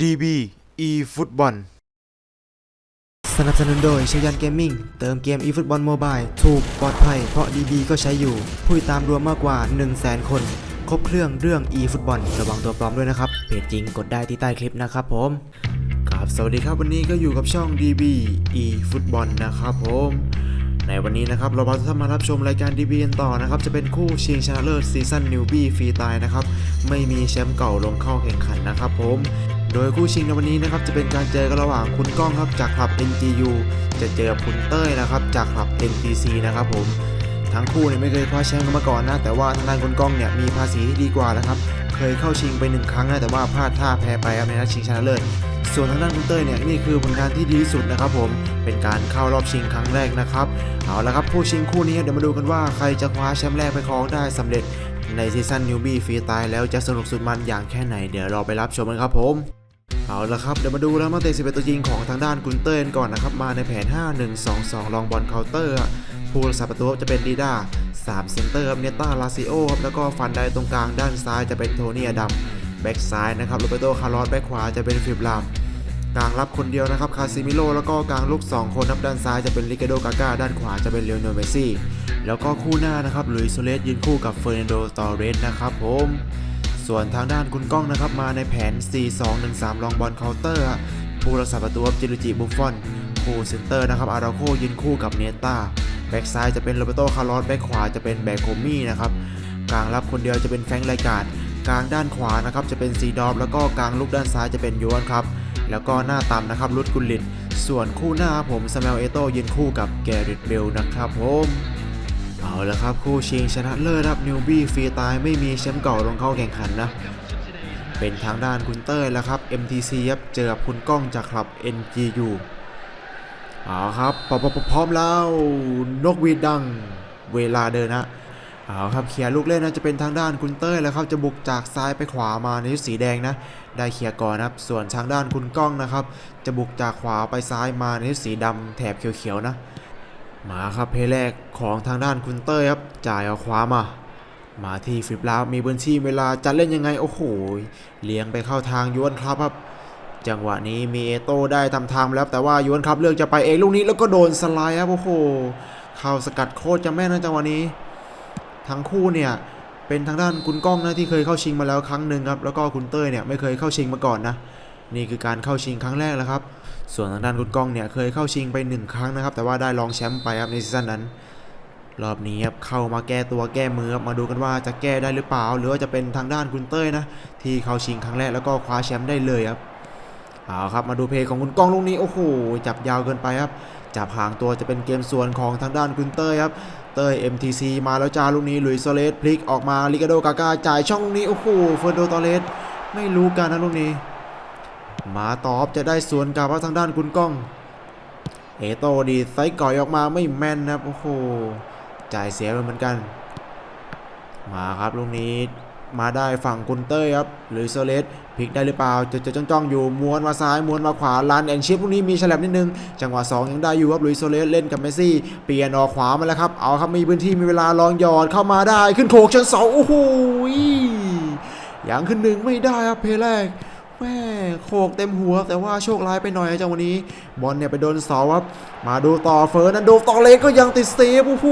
DB e ฟุตบอลสนับสนุนโดยชยันเกมมิ่งเติมเกม eFootball Mobile ถูกปลอดภัย เพราะ DB ก็ใช้อยู่ ผู้ติดตามรวมมากกว่า 1 0 0 0 0แสนคน ครบเครื่องเรื่อง eFootball ระวังตัวปลอมด้วยนะครับ เพจจริงกดได้ที่ใต้คลิปนะครับผมครับสวัสดีครับวันนี้ก็อยู่กับช่อง DB e ฟุตบอลนะครับผมในวันนี้นะครับเราจะมารับชมรายการ DB กันต่อนะครับ จะเป็นคู่ชิงชนะเลิศซีซั่นนิวบี้ฟรีตายนะครับ ไม่มีแชมป์เก่าลงเข้าแข่งขันนะครับผม โดยคู่ชิงในวันนี้นะครับจะเป็นการเจอกันระหว่างคุณก้องครับจากคลับ NGU จะเจอกับคุณเต้ยนะครับจากคลับ NTC นะครับผมทั้งคู่เนี่ยไม่เคยคว้าแชมป์กันมาก่อนนะแต่ว่าทางด้านคุณก้องเนี่ยมีภาษีที่ดีกว่านะครับเคยเข้าชิงไปหนึ่งครั้งนะแต่ว่าพลาดท่าแพ้ไปครับในนัดชิงชนะเลิศส่วนทางด้านคุณเต้ยเนี่ยนี่คือผลงานที่ดีที่สุดนะครับผมเป็นการเข้ารอบชิงครั้งแรกนะครับเอาละครับคู่ชิงคู่นี้เดี๋ยวมาดูกันว่าใครจะคว้าแชมป์แรกไปครองได้สำเร็จในซีซั่นนิวบี้ฟรีตายแล้วจะสนุกสุดมันอย่างแค่ไหนเดี๋ยวเราไปรับชมกันครับผม เอาละครับเดี๋ยวมาดูแล้วมาเตะ11 ตัวจริงของทางด้านคุณเต้ยกันก่อนนะครับ มาในแผน 5-1-2-2 ลองบอลเคาน์เตอร์ผู้รักษาประตูจะเป็นดีด้า3เซนเตอร์ครับเนต้าลาซิโอครับแล้วก็ฟันไดตรงกลางด้านซ้ายจะเป็นโทนี่อดัมแบ็กซ้ายนะครับโรเบโตคาร์ลอสแบ็กขวาจะเป็นฟิบลามกลางรับคนเดียวนะครับคาซิมิโลแล้วก็กลางลุก2 คนครับด้านซ้ายจะเป็นลิกาโดกาก้าด้านขวาจะเป็นเลโอเนเมซี่ แล้วก็คู่หน้านะครับลุยส์โซเลสยืนคู่กับเฟอร์นันโดตอเรสนะครับผม ส่วนทางด้านคุณก้องนะครับมาในแผน 4-2-1-3 ลองบอลเคาน์เตอร์ผู้รักษาประตูจิรุจิบุฟฟอนคู่เซนเตอร์นะครับอาราโคยืนคู่กับเนต้าแบ็กซ้ายจะเป็นโรเบโตคาร์ลอสแบ็กขวาจะเป็นแบกโคมี่นะครับกลางรับคนเดียวจะเป็นแฟงไลการ์ดกลางด้านขวานะครับจะเป็นซีดอฟแล้วก็กลางลูกด้านซ้ายจะเป็นยูนครับแล้วก็หน้าต่ำนะครับรุดกุลลินส่วนคู่หน้าผมสมลเอโตยืนคู่กับแกริตเบลนะครับผม เอาละครับคู่ชิงชนะเลิศครับนิวบี้ฟรีตายไม่มีแชมป์เก่าลงเข้าแข่งขันนะ เป็นทางด้านคุณเต้ยแล้วครับ MTC ครับเจอกับคุณก้องจากคลับ NGU เอาครับปปปพร้อมแล้วนกหวีดดังเวลาเดินนะเอาครับเคลียร์ลูกเล่นนะจะเป็นทางด้านคุณเต้ยแล้วครับจะบุกจากซ้ายไปขวามาในชุดสีแดงนะ ได้เคลียร์ก่อนนะครับ ส่วนทางด้านคุณก้องนะครับ จะบุกจากขวาไปซ้ายมาในชุดสีดำแถบเขียวๆนะ มาครับเพลแรกของทางด้านคุณเต้ยครับจ่ายเอาขวามา มาที่ฟิบลาวมีพื้นที่เวลาจะเล่นยังไงโอ้โหเลี้ยงไปเข้าทางยวนครับครับ จังหวะนี้มีเอโต้ได้ทำทางแล้วแต่ว่ายวนครับเลือกจะไปเองลูกนี้แล้วก็โดนสไลด์ครับโอ้โหเข้าสกัดโคตรจะแม่นนะจังหวะนี้ ทั้งคู่เนี่ยเป็นทางด้านคุณก้องนะที่เคยเข้าชิงมาแล้วครั้งหนึ่งครับแล้วก็คุณเต้ยเนี่ยไม่เคยเข้าชิงมาก่อนนะนี่คือการเข้าชิงครั้งแรกแล้วครับ ส่วนทางด้านคุณก้องเนี่ยเคยเข้าชิงไปหนึ่งครั้งนะครับ แต่ว่าได้รองแชมป์ไปครับในซีซั่นนั้น รอบนี้ครับเข้ามาแก้ตัวแก้มือครับมาดูกันว่าจะแก้ได้หรือเปล่า หรือว่าจะเป็นทางด้านคุณเต้ยนะ ที่เข้าชิงครั้งแรกแล้วก็คว้าแชมป์ได้เลยครับเอาครับมาดูเพลย์ของคุณก้องลูกนี้โอ้โหจับยาวเกินไปครับจับห่างตัวจะเป็นเกมส่วนของทางด้านคุณเต้ยครับเต้ย MTC มาแล้วจ้าลูกนี้หลุยส์โซเลสพลิกออกมาลิกาโดกาก้าจ่ายช่องลูกนี้โอ้โหเฟอร์โดตอเลสไม่รู้กันนะลูกนี้ มาตอบจะได้สวนกลับว่าทางด้านคุณก้อง เอโตดีไซก่อยออกมาไม่แม่นนะครับ โอ้โห จ่ายเสียไปเหมือนกัน มาครับลูกนี้มาได้ฝั่งคุณเต้ยครับหรือโซเลสพลิกได้หรือเปล่าจะจะจ้องจ้องๆอยู่ม้วนมาซ้ายม้วนมาขวาลันแอนชิปลูกนี้มีฉลับนิดนึง จังหวะ 2 ยังได้อยู่ครับลุยโซเลสเล่นกับเมสซี่ เปลี่ยนออกขวามาแล้วครับ เอาครับมีพื้นที่มีเวลาลองหยอดเข้ามาได้ขึ้นโขกชั้นเสาโอ้โหอย่างขึ้นหนึ่งไม่ได้ครับเพลแรก แม่โขกเต็มหัว แต่ว่าโชคร้ายไปหน่อยจังวันนี้ บอลเนี่ยไปโดนเสาครับ มาดูต่อเฟิร์นันโดต่อเลสก็ยังติดเซฟโอ้โห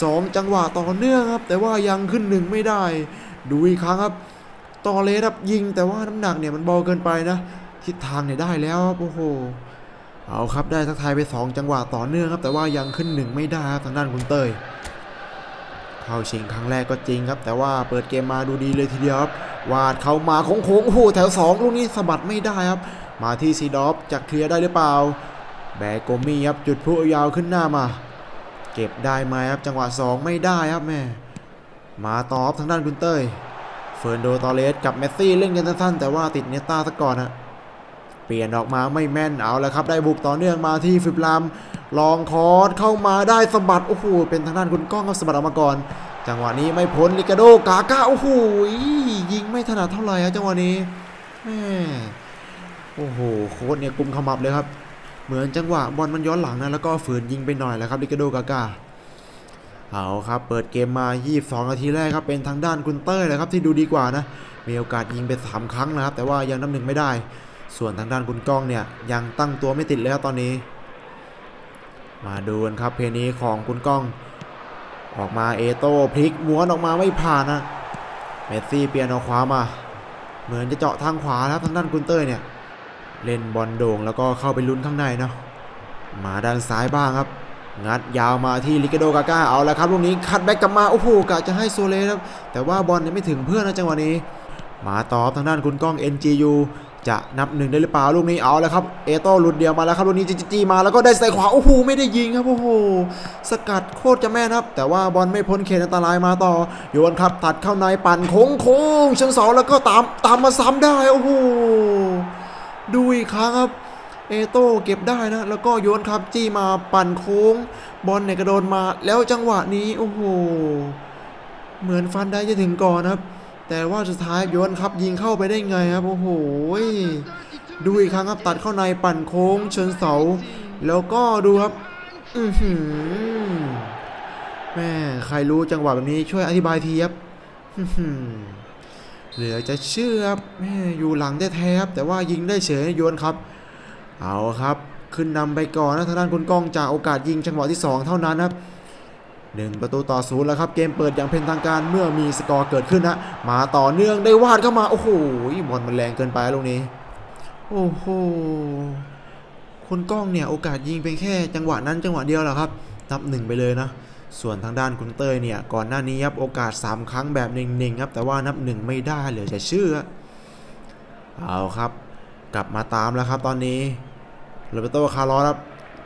สองจังหวะต่อเนื่องครับ แต่ว่ายังขึ้นหนึ่งไม่ได้ ดูอีกครั้งครับ ต่อเลสครับยิง แต่ว่าน้ำหนักเนี่ยมันเบาเกินไปนะทิศทางเนี่ยได้แล้วโอ้โหเอาครับได้ทักทายไปสองจังหวะต่อเนื่องครับ แต่ว่ายังขึ้นหนึ่งไม่ได้ครับทางด้านคุณเต้ยเข้าชิงครั้งแรกก็จริงครับ แต่ว่าเปิดเกมมาดูดีเลยทีเดียวครับ วาดเข้ามาโค้งๆโอ้โหแถว2ลูกนี้สะบัดไม่ได้ครับ มาที่ซีดอฟจะเคลียร์ได้หรือเปล่า แบกโกมี่ครับจุดพลุยาวขึ้นหน้ามา เก็บได้ไหมครับจังหวะ 2 ไม่ได้ครับแม่มาตอบทางด้านคุณเต้ยเฟิร์นโดตอเลสกับเมสซี่เล่นกันสั้นๆแต่ว่าติดเนต้าซะก่อนฮะเปลี่ยนออกมาไม่แม่นเอาแล้วครับ ได้บุกต่อเนื่องมาที่ฟิบลามลองคอร์สเข้ามาได้สะบัดโอ้โหเป็นทางด้านคุณก้องครับสะบัดออกมาก่อน จังหวะนี้ไม่พ้นลิกาโดกาก้าโอ้โหยิงไม่ถนัดเท่าไหร่ครับจังหวะนี้แม่โอ้โหโค้ดเนี่ยกุมขมับเลยครับ เหมือนจังหวะบอลมันย้อนหลังนะแล้วก็ฝืนยิงไปหน่อยแล้วครับลิกาโดกาก้าเอาครับเปิดเกมมา 22 นาทีแรกครับเป็นทางด้านคุณเต้ยเลยครับที่ดูดีกว่านะมีโอกาสยิงไปสามครั้งนะครับ แต่ว่ายังนับหนึ่งไม่ได้ ส่วนทางด้านคุณก้องเนี่ยยังตั้งตัวไม่ติดเลยครับตอนนี้ มาดูกันครับเพลย์นี้ของคุณก้อง ออกมาเอโต้พลิกม้วนออกมาไม่ผ่านนะเมสซี่เปลี่ยนเอาขวามา เหมือนจะเจาะทางขวาแล้วทางด้านคุณเต้ยเนี่ย เล่นบอลโด่งแล้วก็เข้าไปลุ้นข้างในเนาะมาด้านซ้ายบ้างครับ งัดยาวมาที่ลิกาโดกาก้าเอาแล้วครับลูกนี้คัดแบ็กกลับมาโอ้โหกะจะให้โซเลสครับแต่ว่าบอลเนี่ยไม่ถึงเพื่อนนะจังหวะนี้ มาตอบทางด้านคุณก้อง NGU จะนับหนึ่งได้หรือเปล่าลูกนี้เอาแล้วครับเอโต้หลุดเดียวมาแล้วครับลูกนี้จีจีมาแล้วก็ได้ใส่ขวาโอ้โหไม่ได้ยิงครับโอ้โหสกัดโคตรจะแม่นครับ แต่ว่าบอลไม่พ้นเขตอันตรายมาต่อโยนครับตัดเข้าในปั่นโค้งโค้งเชิงเสาแล้วก็ตามตามมาซ้ำได้โอ้โหดูอีกครั้งครับเอโต้เก็บได้นะแล้วก็โยนครับจี้มาปั่นโค้ง บอลเนี่ยกระโดดมาแล้วจังหวะนี้โอ้โหเหมือนฟันได้จะถึงก่อนครับ แต่ว่าสุดท้ายโยนครับยิงเข้าไปได้ไงครับ โอ้โห ดูอีกครั้งครับตัดเข้าในปั่นโค้งเชิญเสา แล้วก็ดูครับ อือหือแม่ใครรู้จังหวะแบบนี้ช่วยอธิบายทีครับเหลือจะเชื่อครับแม่อยู่หลังแท้ๆครับ แต่ว่ายิงได้เฉยโยนครับ เอาครับ ขึ้นนำไปก่อนนะทางด้านคุณก้องจากโอกาสยิงจังหวะที่ 2 เท่านั้นครับ หนึ่งประตูต่อศูนย์แล้วครับ เกมเปิดอย่างเป็นทางการเมื่อมีสกอร์เกิดขึ้นนะ มาต่อเนื่องได้วาดเข้ามา โอ้โหบอลมันแรงเกินไปลูกนี้ โอ้โหคุณก้องเนี่ย โอกาสยิงเป็นแค่จังหวะนั้นจังหวะเดียวแหละครับ นับหนึ่งไปเลยนะ ส่วนทางด้านคุณเต้ยเนี่ย ก่อนหน้านี้ครับโอกาส 3 ครั้งแบบเน่งๆครับ แต่ว่านับหนึ่งไม่ได้เหลือจะเชื่อ เอาครับ กลับมาตามแล้วครับตอนนี้โรเบโตคาร์ลอสครับ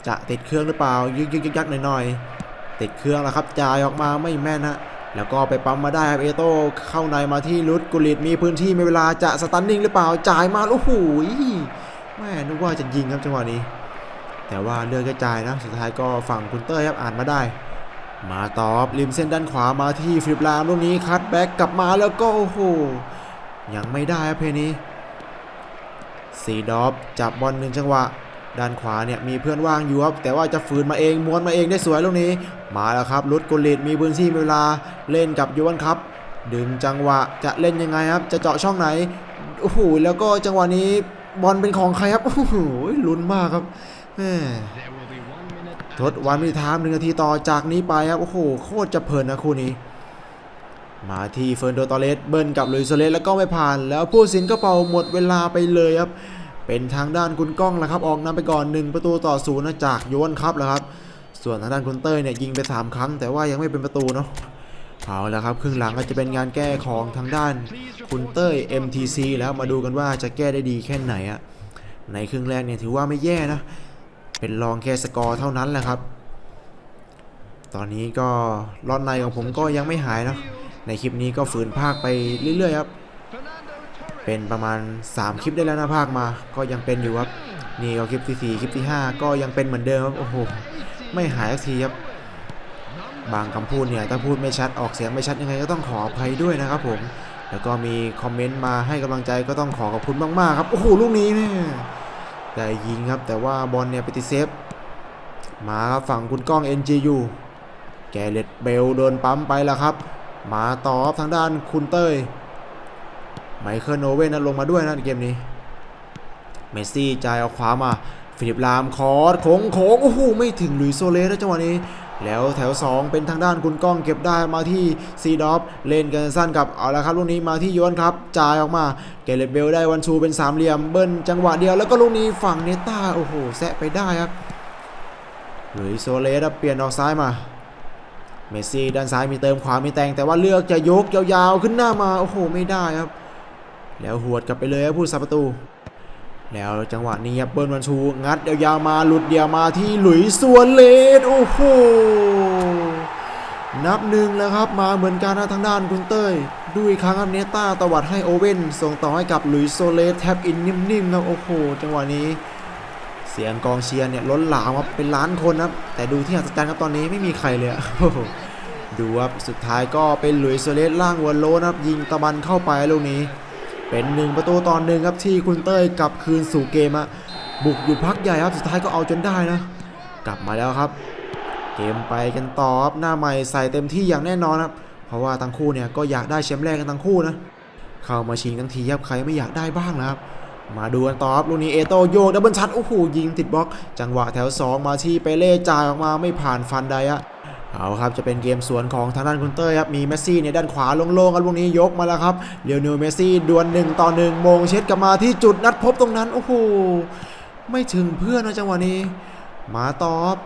จะติดเครื่องหรือเปล่า ยึกยึกยักยักหน่อยๆ ติดเครื่องแล้วครับจ่ายออกมาไม่แม่นฮะแล้วก็ไปปั๊มมาได้ครับเอโต้เข้าในมาที่ลุดกุลิตมีพื้นที่มีเวลาจะสตันนิ่งหรือเปล่าจ่ายมาโอ้โหแม่นึกว่าจะยิงครับจังหวะนี้ แต่ว่าเลือกกระจายนะสุดท้ายก็ฝั่งคุณเต้ยครับอ่านมาได้ มาตอบริมเส้นด้านขวามาที่ฟิลิปลามลูกนี้คัดแบ็กกลับมาแล้วก็โอ้โหยังไม่ได้ครับเพลย์นี้ซีดอฟจับบอลหนึ่งจังหวะ ด้านขวาเนี่ยมีเพื่อนว่างอยู่ครับแต่ว่าจะฝืนมาเองม้วนมาเองได้สวยลูกนี้ มาแล้วครับลุดกุลิตมีพื้นที่มีเวลาเล่นกับยูวันครับดึงจังหวะจะเล่นยังไงครับ จะเจาะช่องไหนโอ้โหแล้วก็จังหวะนี้บอลเป็นของใครครับโอ้โหลุ้นมากครับทดวันวิธามหนึ่งนาทีต่อจากนี้ไปครับโอ้โหโคตรจะเพลินนะคู่นี้ มาที่เฟิร์นโดตอเลสเบิ้ลกับลุยโซเลสแล้วก็ไม่ผ่าน แล้วผู้สินก็เป่าหมดเวลาไปเลยครับ เป็นทางด้านคุณก้องแล้วครับ ออกนำไปก่อน 1 ประตูต่อศูนย์นะจากโยนครับแล้วครับ ส่วนทางด้านคุณเต้ยเนี่ยยิงไป 3 ครั้ง แต่ว่ายังไม่เป็นประตูเนาะเอาแล้วครับ ครึ่งหลังก็จะเป็นงานแก้ของทางด้านคุณเต้ย MTC แล้วมาดูกันว่าจะแก้ได้ดีแค่ไหนอะในครึ่งแรกเนี่ยถือว่าไม่แย่นะ เป็นรองแค่สกอร์เท่านั้นแหละครับ ตอนนี้ก็รอดในของผมก็ยังไม่หายนะในคลิปนี้ก็ฝืนภาคไปเรื่อยๆครับ เป็นประมาณ 3 คลิปได้แล้วนะภาคมา ก็ยังเป็นอยู่ครับ นี่ก็คลิปที่4คลิปที่ 5 ก็ยังเป็นเหมือนเดิมครับ โอ้โห ไม่หายสักทีครับ บางคำพูดเนี่ย ถ้าพูดไม่ชัดออกเสียงไม่ชัดยังไงก็ต้องขออภัยด้วยนะครับผม แล้วก็มีคอมเมนต์มาให้กำลังใจก็ต้องขอขอบคุณมากๆครับ โอ้โห ลูกนี้เนี่ยได้ยิงครับ แต่ว่าบอลเนี่ยไปติเซฟ มาครับฝั่งคุณก้อง NGU แกเลตเบลโดนปั๊มไปแล้วครับ มาต่อบทางด้านคุณเต้ย ไมเคิลโอเว่นนะลงมาด้วยนะเกมนี้ เมสซี่จ่ายเอาขวามา ฟิลิปลามคอร์สโค้งโค้งโอ้โหไม่ถึงลุยโซเลสนะจังหวะนี้ แล้วแถว 2 เป็นทางด้านคุณก้องเก็บได้มาที่ซีดอฟเลนกันสั้นกับเอาละครับลูกนี้มาที่ยวนครับจ่ายออกมาเกเรตเบลได้วันชูเป็นสามเหลี่ยมเบิ้ลจังหวะเดียวแล้วก็ลูกนี้ฝั่งเนต้าโอ้โหแซะไปได้ครับหลุยโซเลสเปลี่ยนออกซ้ายมาเมสซี่ด้านซ้ายมีเติมขวามีแต่งแต่ว่าเลือกจะยกยาวๆขึ้นหน้ามาโอ้โหไม่ได้ครับ แล้วหวดกลับไปเลยครับผู้สับประตู แล้วจังหวะนี้เบิร์นวันชู งัดยาวๆมาหลุดเดียวมาที่หลุยส์ซัวเลสโอ้โหนับหนึ่งแล้วครับมาเหมือนกันนะทางด้านคุณเต้ยดูอีกครั้งครับเนต้าตวัดให้โอเว่นส่งต่อให้กับหลุยส์โซเลสแท็บอินนิ่มๆครับโอ้โหจังหวะนี้ เสียงกองเชียร์เนี่ยล้นหลามครับเป็นล้านคนครับแต่ดูที่อัศจรรย์ครับตอนนี้ไม่มีใครเลยดูครับสุดท้ายก็เป็นหลุยส์โซเลสล่างวันโลนะครับยิงตะบันเข้าไปลูกนี้ เป็นหนึ่งประตูตอนหนึ่งครับที่คุณเต้ยกลับคืนสู่เกมอะบุกอยู่พักใหญ่ครับสุดท้ายก็เอาจนได้นะ กลับมาแล้วครับ เกมไปกันต่อครับหน้าใหม่ใส่เต็มที่อย่างแน่นอนครับ เพราะว่าทั้งคู่เนี่ยก็อยากได้แชมป์แรกกันทั้งคู่นะเข้ามาชิงทั้งทีครับใครไม่อยากได้บ้างนะครับมาดูกันต่อครับลูนีเอโตโยกดับเบิลชัดโอ้โหยิงติดบล็อก จังหวะแถว 2 มาที่เปเล่จ่ายออกมาไม่ผ่านฟันไดอะ เอาครับจะเป็นเกมสวนของทางด้านคุณเต้ยครับมีเมสซี่เนี่ยด้านขวาโล่งๆครับลูกนี้ยกมาแล้วครับเลียวเนลเมสซี่ดวลหนึ่งต่อหนึ่งโมงเช็ดกลับมาที่จุดนัดพบตรงนั้นโอ้โหไม่ถึงเพื่อนนะจังหวะนี้ มาตอบ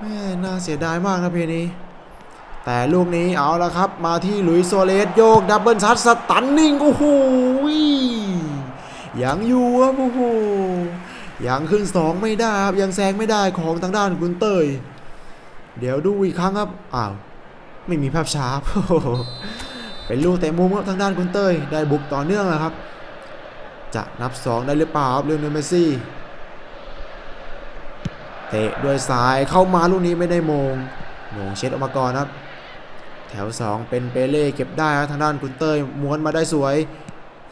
แม่น่าเสียดายมากนะเพนี้ แต่ลูกนี้เอาละครับ มาที่ลุยโซเลสโยกดับเบิลชัดสตันนิ่งโอ้โหยังอยู่ครับโอ้โหยังขึ้นสองไม่ได้ครับยังแซงไม่ได้ของทางด้านคุณเตย เดี๋ยวดูอีกครั้งครับ อ้าว ไม่มีภาพช้าเป็นลูกแต่มุมครับทางด้านคุณเตยได้บุกต่อเนื่องแล้วครับ จะนับสองได้หรือเปล่าครับเรื่อัลเมซี่ เตะด้วยซ้ายเข้ามาลูกนี้ไม่ได้มงมงเช็ดออกมาก่อนครับ แถว 2 เป็นเปเล่เก็บได้ครับทางด้านคุณเต้ยม้วนมาได้สวย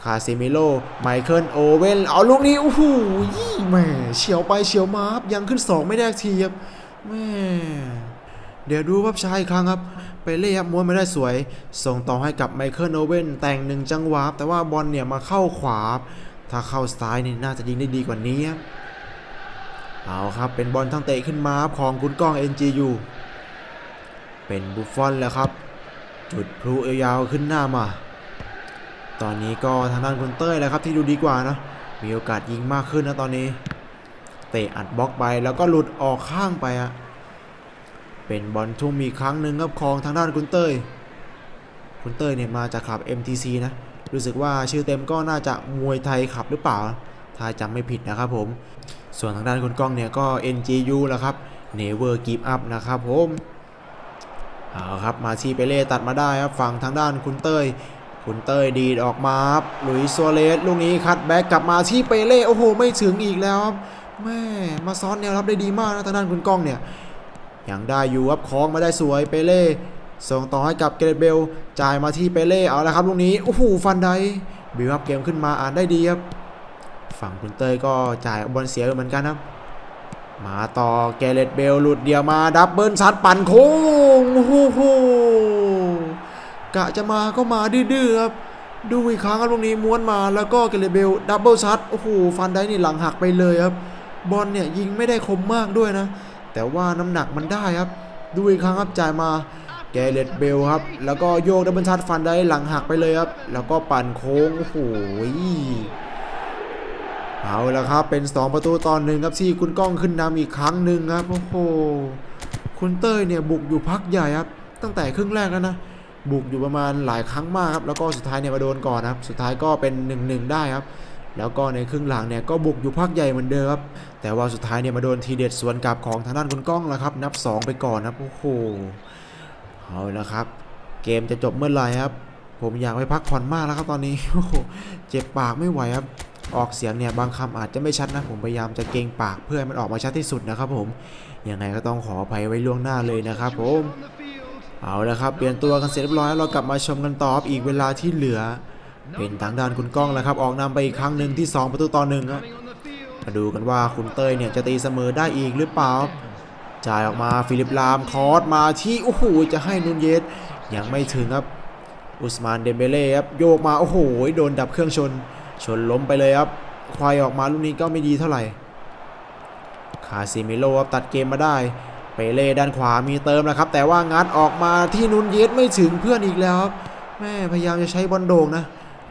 คาซิมิโลไมเคิลโอเวนเอาลูกนี้โอ้โหแม่เฉียวไปเฉียวมาครับยังขึ้น 2 ไม่ได้ทีครับแม่ เดี๋ยวดูภาพช้าอีกครั้งครับ เปเล่ครับม้วนไมาได้สวย ส่งต่อให้กับไมเคิลโอเวนแต่งหนึ่งจังหวะแต่ว่าบอลเนี่ยมาเข้าขวา ถ้าเข้าซ้ายนี่น่าจะยิงได้ดีกว่านี้ครับเอาครับ เป็นบอลทั้งเตะขึ้นมาครับของคุณก้อง NGU เป็นบุฟฟอนแล้วครับ จุดพลุยาวขึ้นหน้ามา ตอนนี้ก็ทางด้านคุณเต้ยแหละครับที่ดูดีกว่านะมีโอกาสยิงมากขึ้นนะตอนนี้ เตะอัดบล็อกไปแล้วก็หลุดออกข้างไปอะ เป็นบอลทุ่มมีครั้งหนึ่งครับของทางด้านคุณเต้ย คุณเต้ยเนี่ยมาจากคลับ MTC นะ รู้สึกว่าชื่อเต็มก็น่าจะมวยไทยขับหรือเปล่า ถ้าจำไม่ผิดนะครับผม ส่วนทางด้านคุณก้องเนี่ยก็ NGU แล้วครับ Never Give Up นะครับผมเอาครับมาที่เปเล่ตัดมาได้ครับฝั่งทางด้านคุณเต้ย คุณเต้ยดีดออกมาครับหลุยส์ซัวเรสลูกนี้คัดแบ็กกลับมาที่เปเล่โอ้โห ไม่ถึงอีกแล้วครับแม่มาซ้อนแนวรับได้ดีมากนะทางด้านคุณก้องเนี่ย ยังได้อยู่ครับคล้องมาได้สวยเปเล่ส่งต่อให้กับเกรดเบลจ่ายมาที่เปเล่เอาละครับลูกนี้โอ้โหฟันไดบิวอัพเกมขึ้นมาอ่านได้ดีครับ ฝั่งคุณเต้ยก็จ่ายบอลเสียเหมือนกันครับ มาต่อแกเรตเบลหลุดเดียวมาดับเบิลซัดปั่นโค้งโอ้โหกะจะมาก็มาดื้อครับดูอีกครั้งครับตรงนี้ม้วนมาแล้วก็แกเรตเบลดับเบิลซัดโอ้โหฟันได้นี่หลังหักไปเลยครับ บอลเนี่ยยิงไม่ได้คมมากด้วยนะ แต่ว่าน้ำหนักมันได้ครับ ดูอีกครั้งครับจ่ายมาแกเรตเบลครับ แล้วก็โยกดับเบิลซัดฟันได้หลังหักไปเลยครับ แล้วก็ปั่นโค้งโอ้โหเอาละครับ เป็น 2 ประตูตอนหนึ่งครับที่คุณก้องขึ้นนำอีกครั้งหนึ่งครับโอ้โหคุณเต้ยเนี่ยบุกอยู่พักใหญ่ครับ ตั้งแต่ครึ่งแรกแล้วนะบุกอยู่ประมาณหลายครั้งมากครับแล้วก็สุดท้ายเนี่ยมาโดนก่อนครับ สุดท้ายก็เป็น1-1ได้ครับ แล้วก็ในครึ่งหลังเนี่ยก็บุกอยู่พักใหญ่เหมือนเดิมครับ แต่ว่าสุดท้ายเนี่ยมาโดนทีเด็ดสวนกลับของทางด้านคุณก้องแล้วครับ นับ 2 ไปก่อนนะโอ้โหเอาละครับ เกมจะจบเมื่อไหร่ครับ ผมอยากไปพักผ่อนมากแล้วครับตอนนี้โอ้โหเจ็บปากไม่ไหวครับออกเสียงเนี่ยบางคำอาจจะไม่ชัดนะผมพยายามจะเกรงปากเพื่อให้มันออกมาชัดที่สุดนะครับผมยังไงก็ต้องขออภัยไว้ล่วงหน้าเลยนะครับผมเอาละครับเปลี่ยนตัวกันเสร็จเรียบร้อยเรากลับมาชมกันต่ออีกเวลาที่เหลือ เป็นทางด้านคุณก้องแล้วครับออกนำไปอีกครั้งหนึ่งที่ 2 ประตูต่อหนึ่งครับมาดูกันว่าคุณเต้ยเนี่ยจะตีเสมอได้อีกหรือเปล่าจ่ายออกมาฟิลิปลามคอร์สมาที่โอ้โหจะให้นุนเยสยังไม่ถึงครับอุสมานเดมเบเล่ครับโยกมาโอ้โหโดนดับเครื่องชน ชนล้มไปเลยครับควายออกมาลูกนี้ก็ไม่ดีเท่าไหร่คาซิมิโลครับตัดเกมมาได้เปเล่ด้านขวามีเติมแล้วครับ แต่ว่างัดออกมาที่นุนเยสไม่ถึงเพื่อนอีกแล้วครับแม่พยายามจะใช้บอลโด่งนะ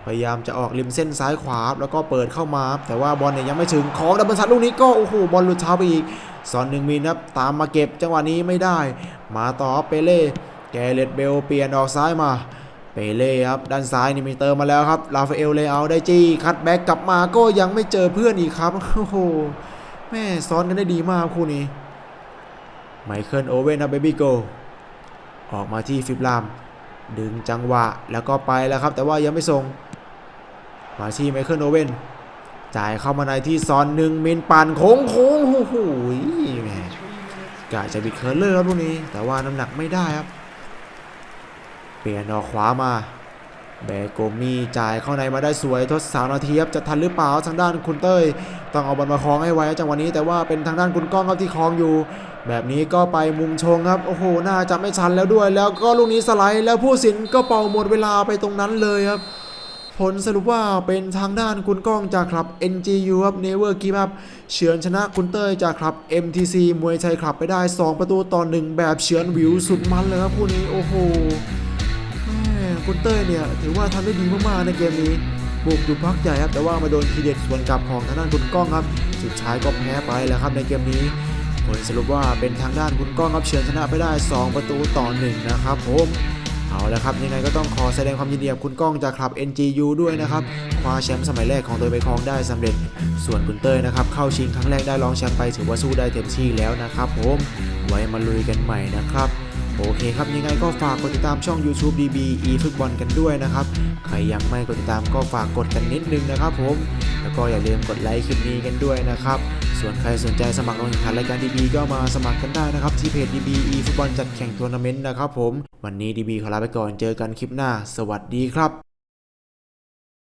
พยายามจะออกริมเส้นซ้ายขวา แล้วก็เปิดเข้ามา แต่ว่าบอลเนี่ยยังไม่ถึงของดับเบิลซัดลูกนี้ก็โอ้โหบอลหลุดเท้าไปอีกซอนหนึ่งมินครับตามมาเก็บจังหวะนี้ไม่ได้ มาต่อเปเล่แกเรตเบลเปลี่ยนออกซ้ายมาเปเล่ครับด้านซ้ายนี่มีเติมมาแล้วครับลาฟาเอลเลเอาได้จี้คัดแบ็กกลับมาก็ยังไม่เจอเพื่อนอีกครับโอ้โหแม่ซ้อนกันได้ดีมากคู่นี้ไมเคิลโอเว่นครับเบบี้โกออกมาที่ฟิบลาม ดึงจังหวะแล้วก็ไปแล้วครับ แต่ว่ายังไม่ส่ง มาที่ไมเคิลโอเว่นจ่ายเข้ามาในที่ซอนหนึ่งมินปันโค้งโค้งโอ้โหแหม่กะจะบิดเคิร์เลอร์ครับลูกนี้ แต่ว่าน้ำหนักไม่ได้ครับ เปลี่ยนออกขวามาเบโกมีจ่ายเข้าในมาได้สวยทดสามนาทีครับจะทันหรือเปล่าทางด้านคุณเต้ย ต้องเอาบอลมาคล้องให้ไว้จังหวะนี้ แต่ว่าเป็นทางด้านคุณก้องครับที่คล้องอยู่ แบบนี้ก็ไปมุมชงครับ โอ้โห น่าจะไม่ชันแล้วด้วย แล้วก็ลูกนี้สไลด์แล้วผู้สินก็เป่าหมดเวลาไปตรงนั้นเลยครับ ผลสรุปว่าเป็นทางด้านคุณก้องจากคลับ NGU ครับ Never Give Up เฉือนชนะคุณเต้ยจากคลับ MTC มวยไทยคลับไปได้ 2 ประตูต่อหนึ่งแบบเฉือนวิวสุดมันเลยครับคู่นี้โอ้โหแมคุณเต้ยเนี่ยถือว่าทำได้ดีมากๆในเกมนี้บุกอยู่พักใหญ่ครับแต่ว่ามาโดนทีเด็ดสวนกลับของทางด้านคุณก้องครับสุดท้ายก็แพ้ไปแล้วครับในเกมนี้ผลสรุปว่าเป็นทางด้านคุณก้องครับเฉือนชนะไปได้ 2 ประตูต่อ1นะครับผม เอาละครับยังไงก็ต้องขอแสดงความยินดีกับคุณก้องจากคลับ NGU ด้วยนะครับคว้าแชมป์สมัยแรกของตัวไปครองได้สำเร็จ ส่วนคุณเต้ยนะครับเข้าชิงครั้งแรกได้รองแชมป์ไปถือว่าสู้ได้เต็มที่แล้วนะครับผมไว้มาลุยกันใหม่นะครับโอเคครับยังไงก็ฝากกดติดตามช่อง YouTube DB e ฟุตบอลกันด้วยนะครับ ใครยังไม่กดติดตามก็ฝากกดกันนิดนึงนะครับผม แล้วก็อย่าลืมกดไลค์คลิปนี้กันด้วยนะครับ ส่วนใครสนใจสมัครลงแข่งขันรายการดีบีก็มาสมัครกันได้นะครับ ที่เพจดีบีอีฟุตบอลจัดแข่งทัวร์นาเมนต์นะครับผม วันนี้ดีบีขอลาไปก่อนเจอกันคลิปหน้า สวัสดีครับ